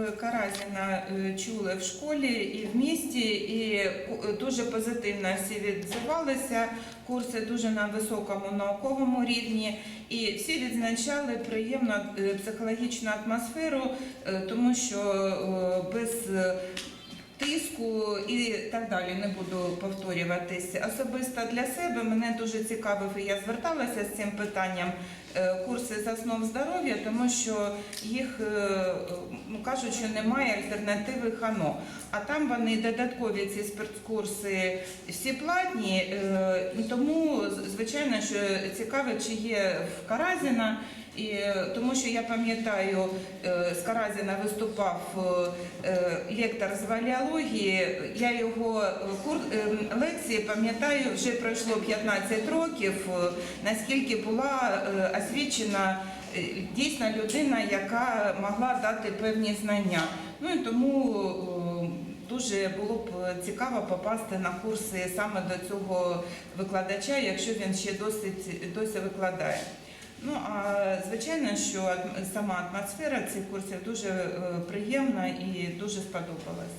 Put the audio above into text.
Каразіна е, чули в школі і в місті, і дуже позитивно всі відзивалися. Курси дуже на високому науковому рівні, і всі відзначали приємну е, психологічну атмосферу, е, тому що без тиску і так далі не буду повторюватись. Особисто для себе мене дуже цікавив, і я зверталася з цим питанням е, курси з основ здоров'я, тому що їх е, ну, кажуть, що немає альтернативи ХАНО. А там вони додаткові ці спецкурси всі платні, е, тому звичайно, що цікаво, чи є в Каразіна. І тому що я пам'ятаю, е, з Каразіна виступав е, е, лектор з валіології. Я його лекції пам'ятаю, вже пройшло 15 років, наскільки була освічена дійсна людина, яка могла дати певні знання. Ну і тому дуже було б цікаво попасти на курси саме до цього викладача, якщо він ще досить досі викладає. Ну а звичайно, що сама атмосфера цих курсів дуже е, приємна і дуже сподобалась.